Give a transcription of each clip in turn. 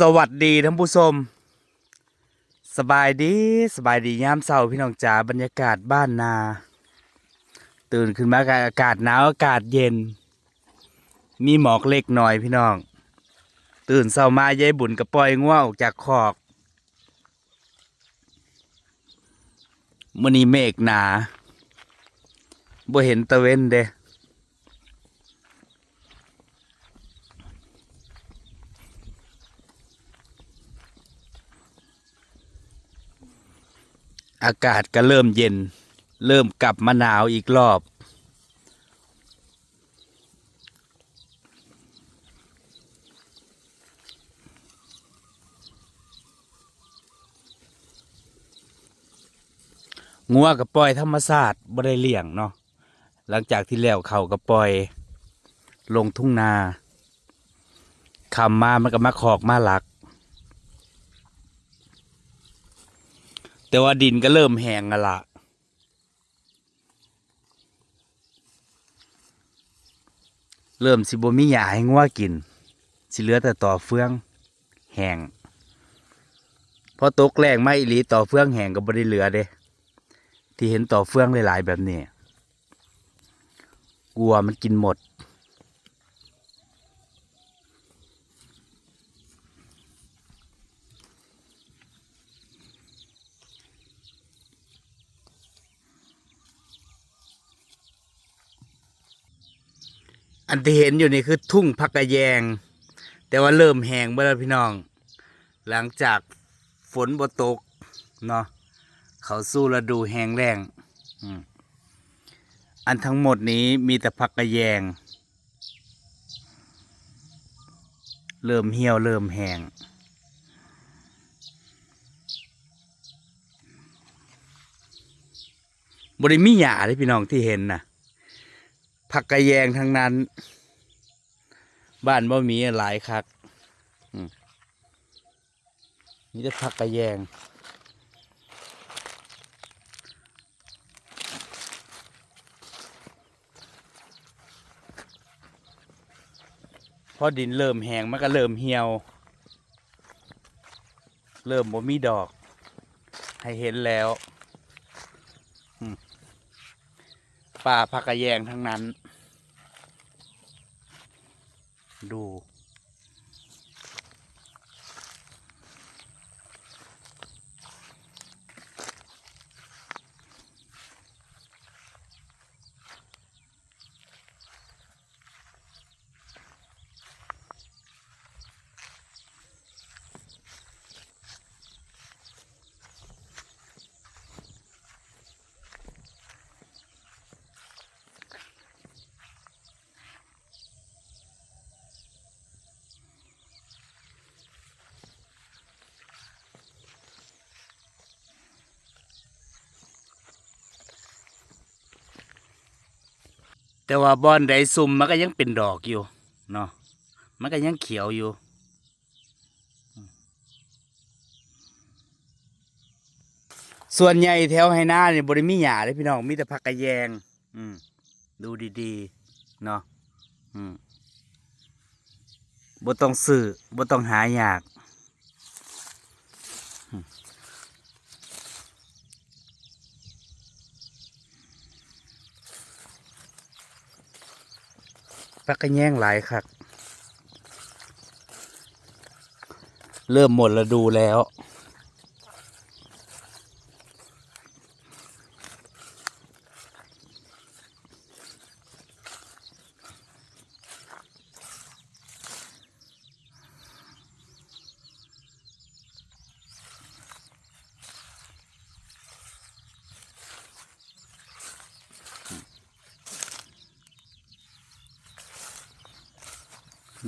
สวัสดีท่านผู้ชม สบายดีสบายดียามเช้าพี่น้องจ๋าบรรยากาศบ้านนา ตื่นขึ้นมากอากาศหนาวอากาศเย็น มีหมอกเล็กหน่อยพี่น้อง ตื่นเช้ามายายบุญกับปล่อยง่วงออกจากคอกมื่อนี้เมฆหนาบ่เห็นตะเว้นเด้ อากาศก็เริ่มเย็น เริ่มกลับมาหนาวอีกรอบ งัวกับปล่อยธรรมศาสตร์บ่ได้เลี้ยงเนาะหลังจากที่แล้วเขาก็ปล่อย ลงทุ่งนาคำมามันก็มาขอกมาหลัก แต่ว่าดินก็เริ่มแห้งละเริ่มสิบมีหญ้าให้งัวกิน สิเหลือแต่ต่อเฟืองแห้งพอตกแรงไม่อีหลีต่อเฟืองแห้งก็บ่ได้เหลือเด้ ที่เห็นต่อเฟืองหลายๆแบบนี้ กลัวมันกินหมด อันที่เห็นอยู่นี่คือทุ่งพักกะแยง แต่ว่าเริ่มแห้งเมื่อแล้วพี่น้อง หลังจากฝนบ่ตกเนาะเขาสู้ฤดูแห้งแล้งอันทั้งหมดนี้มีแต่พักกะแยง เริ่มเหี่ยวเริ่มแห้งบริมีหยาเลยพี่น้องที่เห็นนะ ผักกระแยงทั้งนั้น บ้านบ่มีหลายคักอืมมีแต่ผักกระแยง พอดินเริ่มแห้งมันก็เริ่มเหี่ยว เริ่มบ่มีดอก ให้เห็นแล้วป่าผักกระแยงทั้งนั้น ดู แต่ว่าบอนไดซุ่มมันก็ยังเป็นดอกอยู่เนาะมันก็ยังเขียวอยู่ส่วนใหญ่แถวไหหน้าเนี่ยบริมีหญ้าเลยพี่น้องมีแต่ผักกระแยง อืม ดูดีๆ เนาะอืมบ่ต้องซื้อบ่ต้องหายาก ผักกระแยงหลายคัก เริ่มหมดฤดูแล้ว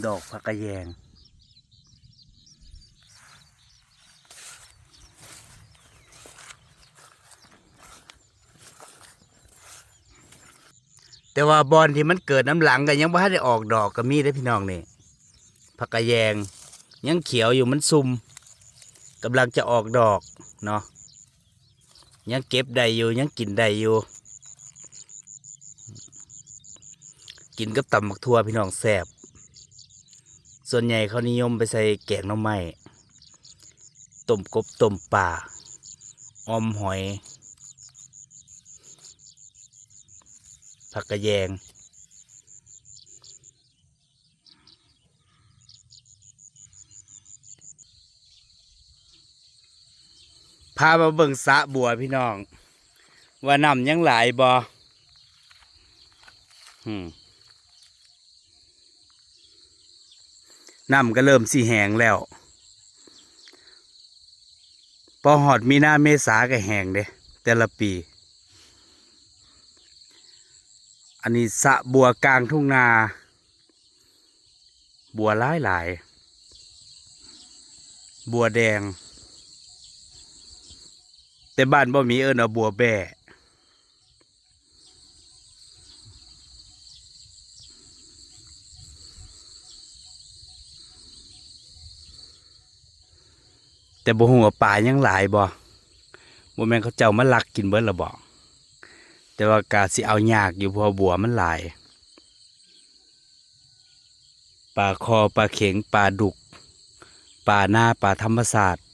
ดอกผักกระแยง แต่ว่าบอนที่มันเกิดน้ำหลังก็ยังไม่ได้ออกดอกก็มีได้พี่น้องนี่ผักกระแยง ยังเขียวอยู่มันซุ่มกำลังจะออกดอกเนาะยังเก็บได้อยู่ยังกินได้อยู่ กินกับตำบักทั่วพี่น้องแซ่บ ส่วนใหญ่เขานิยมไปใส่แกงน้ำไม้ต้มกบต้มป่าออมหอย ผักกระแยง พามาเบิ่งสะบัวพี่น้อง ว่าน้ำยังหลายบ่อืม น้ำก็เริ่มสีแหงแล้ว พอหอดมีนาเมษาก็แหงเด้แต่ละปี อันนี้สะบัวกลางทุ่งนา บัวหลายหลาย บัวแดง แต่บ้านบ่มีเอิ้นเอาบัวแบ่ แต่บ่หัวป่ายังหลายบ่บ่แม่นเขาเจ้ามาลักกินเบิดละบ่แต่ว่ากาสิเอายากอยู่พอบัวมันหลายปลาคอปลาเข็งปลาดุกปลาหน้าปลาธรรมศาสตร์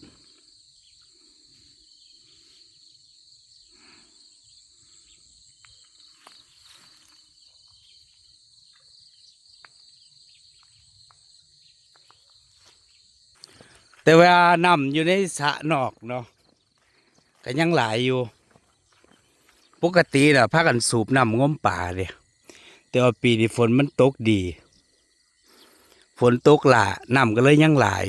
แต่วลาน้ำอยู่ในสระนอกเนาะก็ยังหลายอยู่ ปกติน่ะพากันสูบน้ำง้มป่าเลยแต่ว่าปีนี้ฝนมันตกดี ฝนตกหละน้ำก็เลยยังหลาย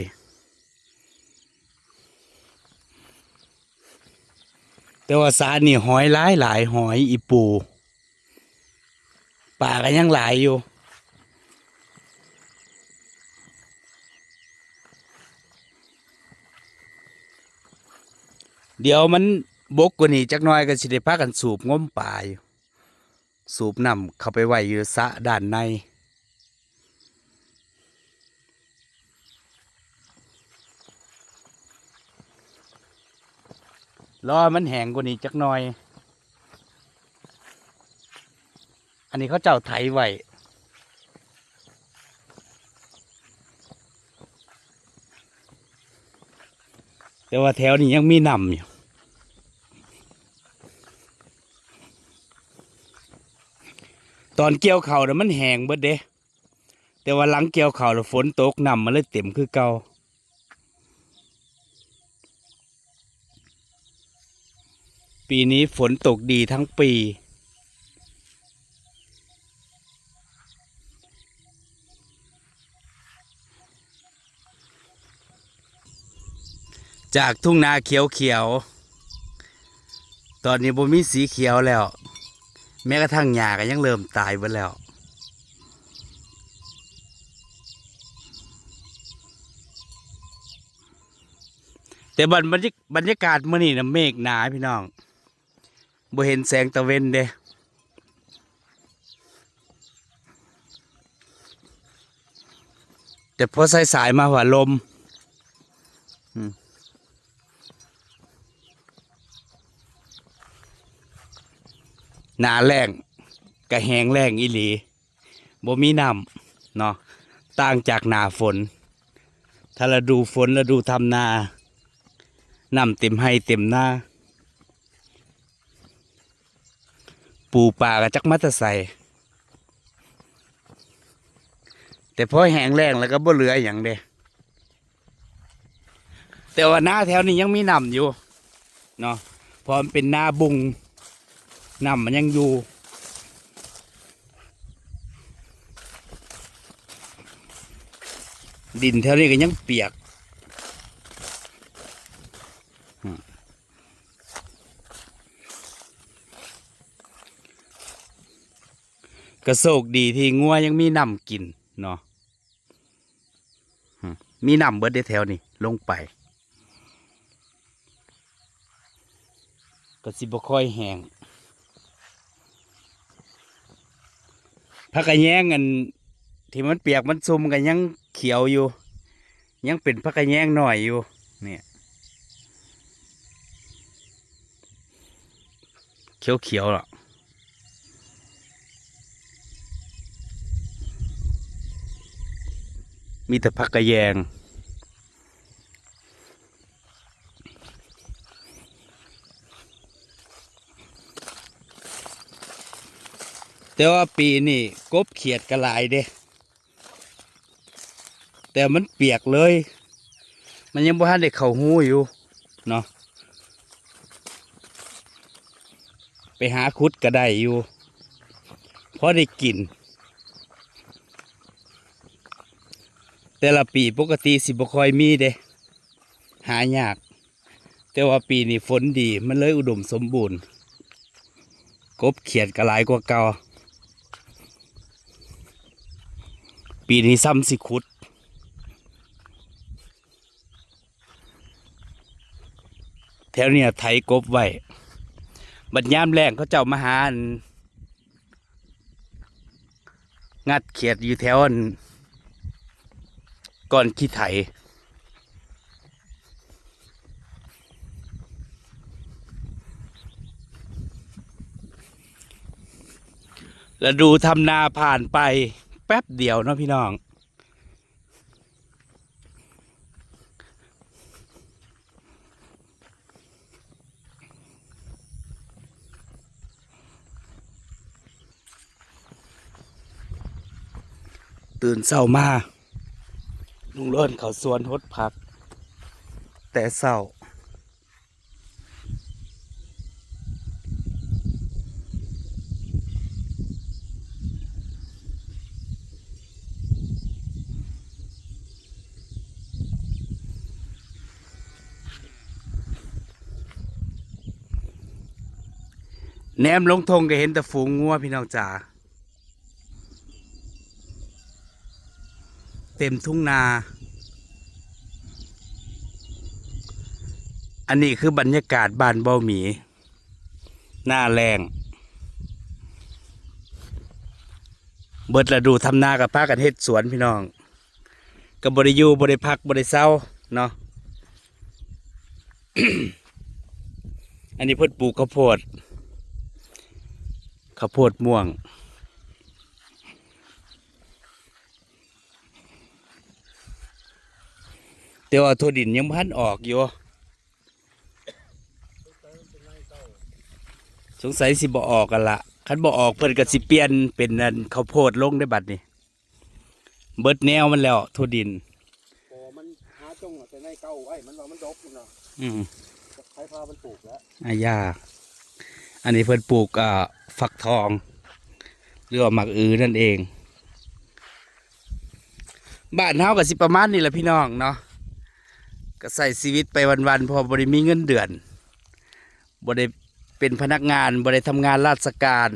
แต่ว่าสระนี่หอยหลายหลายหอยอีปูป่าก็ยังหลายอยู่ เดี๋ยวมันบกกว่านี้จักน้อยก็สิได้พากันสูบง้มป่าอยู่สูบน้ำเข้าไปไว้อยู่สะด้านในรอมันแห้งกว่านี้จักหน่อย อันนี้เขาเจ้าไถไว้แต่ว่าแถวนี้ยังมีน้ำอยู่ ตอนเกี่ยวเข่าวน่ะมันแห้งเบิดเด้แต่ว่าหลังเกี่ยวเข่าวแล้วฝนตกน้ำมันเลยเต็มคือเก่าปีนี้ฝนตกดีทั้งปี จากทุ่งนาเขียวเขียวๆตอนนี้บ่มีสีเขียวแล้ว แม้กระทั่งหญ้าก็ยังเริ่มตายไปแล้ว แต่บรรบรรยาบรรยากาศมื่อนี้นะเมฆหนาพี่น้องบ่เห็นแสงตะเวนเด้แต่พอสายสายมาว่าลม หนาแรงกระแหงแรงอีหลีบ่มีน้ำเนาะต่างจากหนาฝน ถ้าเราดูฝนเราดูทำนาน้ำเต็มให้เต็มหน้า ปูปลากระจักมัตใส่แต่พอแห้งแรงแล้วก็บ่เหลืออย่างเด้แต่ว่าหน้าแถวนี้ยังมีน้ำอยู่เนาะเพอมันเป็นหน้าบุง น้ำมันยังอยู่ ดินแถวนี้ก็ยังเปียกกระโศกดีที่งัวยังมีน้ำกินเนาะมีน้ำเบิดได้แถวนี่ลงไปก็สิบค่อยแห้ง พักกระแยงอันที่มันเปียกมันซุ่มกันยังเขียวอยู่ ยังเป็นพักกระแยงหน่อยอยู่ เนี่ยเขียวเขียวๆหรอมีแต่ผักกระแยง แต่ว่าปีนี้กบเขียดกระลายเด้แต่มันเปียกเลย มันยังบ่ทันได้เข้าหูอยู่เนาะไปหาคุดก็ได้อยู่เพราะได้กิน แต่ละปีปกติสิบ่ค่อยมีเด้หายาก แต่ว่าปีนี้ฝนดีมันเลยอุดมสมบูรณ์ กบเขียดก็หลายกว่าเก่า ปีนี้ซ้ำสิขุด แถวเนี้ยไถกบไว้บัดยามแรงเขาเจ้ามาหานงัดเขียดอยู่แถวนก่อนขี้ไถแล้วดูทำนาผ่านไป แป๊บเดียวเนาะพี่น้อง ตื่นเศร้ามาลุงเลินเขาสวนหดผัก แต่เศร้า มลงทงก็เห็นแต่ฝูงงัวพี่น้องจ๋าเต็มทุ่งนา อันนี้คือบรรยากาศบ้านเบาหมี หน้าแรงเบิดละดูทำนากับป้ากันเฮ็ดสวนพี่น้องกับบริยูบริพักบริเศร้าเนาะอันนี้เพิ่นปลูกข้าวโพด ข้าวโพดม่วง แต่ว่าทั่วดินยังพันออกอยู่สงสัยสิบ่ออกกันละคันบ่ออกเพิ่นก็สิเปลี่ยนเป็นอันข้าวโพดลงได้บัดนี้เบิดแนวมันแล้วทั่วดินพอมันหาจงแต่ในเก้าไว้มันว่ามันดกอยู่เนาะอืมใครพามันปลูกแล้วอายา อันนี้เพิ่นปลูกอ่าฟักทองหรือว่าหมักอือนั่นเอง บ้านเฮาก็สิประมาณนี้แหละพี่น้องเนาะก็ใส่ชีวิตไปวันๆเพอบ่ได้มีเงินเดือนบ่ได้เป็นพนักงานบ่ได้ทำงานราชการ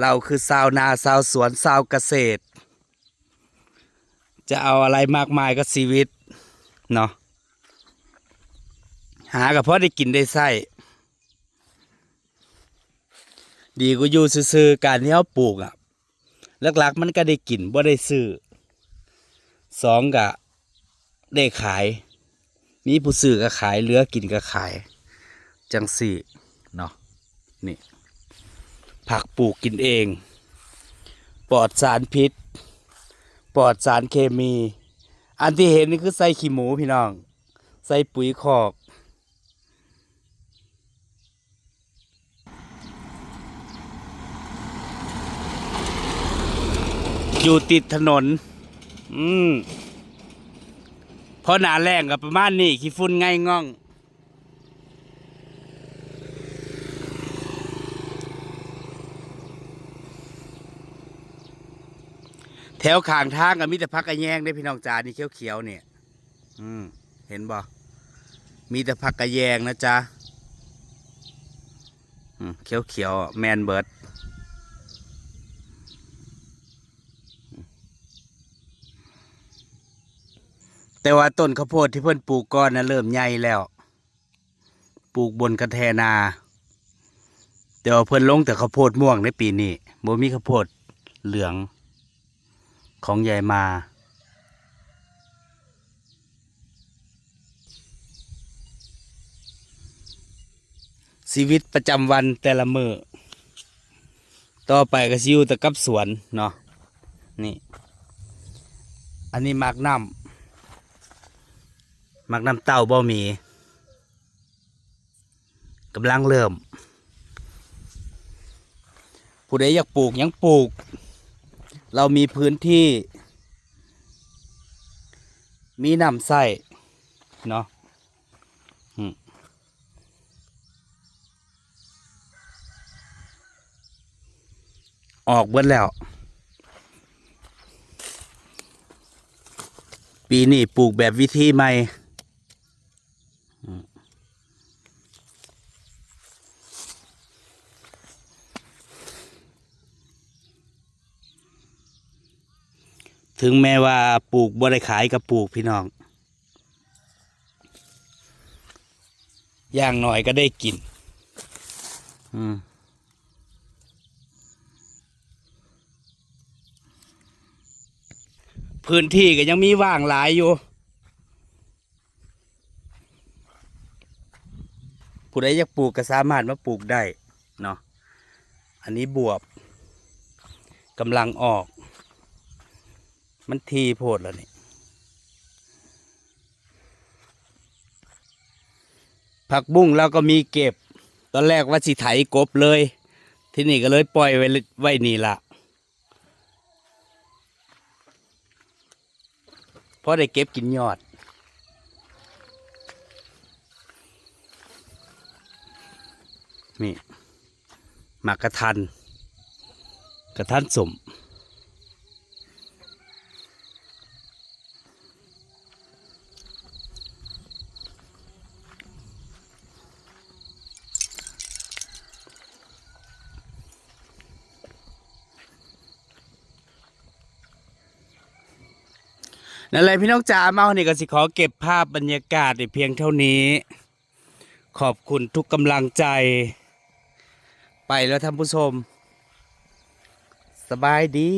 เราคือชาวนาชาวสวนชาวเกษตร จะเอาอะไรมากมายก็ชีวิตเนาะหากับพ่อได้กินได้ใส่ ดีก็อยู่ซื่อๆการที่เขาปลูกอะหลักๆ มันก็ได้กินบ่ได้ซื้อสองกะได้ขาย มีผู้ซื้อก็ขายเหลือกินก็ขาย จังสี่เนาะนี่ ผักปลูกกินเอง ปลอดสารพิษ ปลอดสารเคมี อันที่เห็นนี่คือใส่ขี้หมูพี่น้อง ใส่ปุ๋ยคอก อยู่ติดถนน อืมเพราะหนาแรงกับประมาณนี้ขี้ฝุ่นง่ายง่อง แถวข้างทางก็มีแต่พักกระแยงได้พี่น้องจ๋านี่เขียวๆเนี่ย อืม เห็นบ่มีแต่ผักกระแยงนะจ๊ะอืมเขียวแมนเบิร์ด แต่ว่าต้นข้าวโพดที่เพิ่นปลูกก้อนนะเริ่มใหญ่แล้ว ปลูกบนกระแทนา แต่ว่าเพิ่นลงแต่ข้าวโพดม่วงในปีนี้บ่มีข้าวโพดเหลืองของยายมา ชีวิตประจำวันแต่ละมือต่อไปก็สิอยู่แต่กับสวนเนาะนี่ อันนี้มักน้ำ มักน้ำเต้าบ่มีกำลังเริ่ม ผู้ใดอยากปลูกยังปลูก เรามีพื้นที่ มีน้ำใส่เนาะอออกเบิดแล้ว ปีนี้ปลูกแบบวิธีใหม่ ถึงแม้ว่าปลูกบ่ได้ขายกับปลูกพี่น้อง อย่างหน่อยก็ได้กิน อืมพื้นที่ก็ยังมีว่างหลายอยู่ ผู้ใดอยากปลูกก็สามารถมาปลูกได้เนาะ อันนี้บวบกำลังออก มันทีโพดแล้วนี่ผักบุ้งเราก็มีเก็บ ตอนแรกว่าสิไถกบเลย ที่นี่ก็เลยปล่อยไว้ไว้นี่ละเพราะได้เก็บกินยอด นี่หมากกระทัน กระทันสม นั่นแหละพี่น้องจ๋าเมานี่ก็สิขอเก็บภาพบรรยากาศเพียงเท่านี้ ขอบคุณทุกกำลังใจ ไปแล้วท่านผู้ชม สบายดี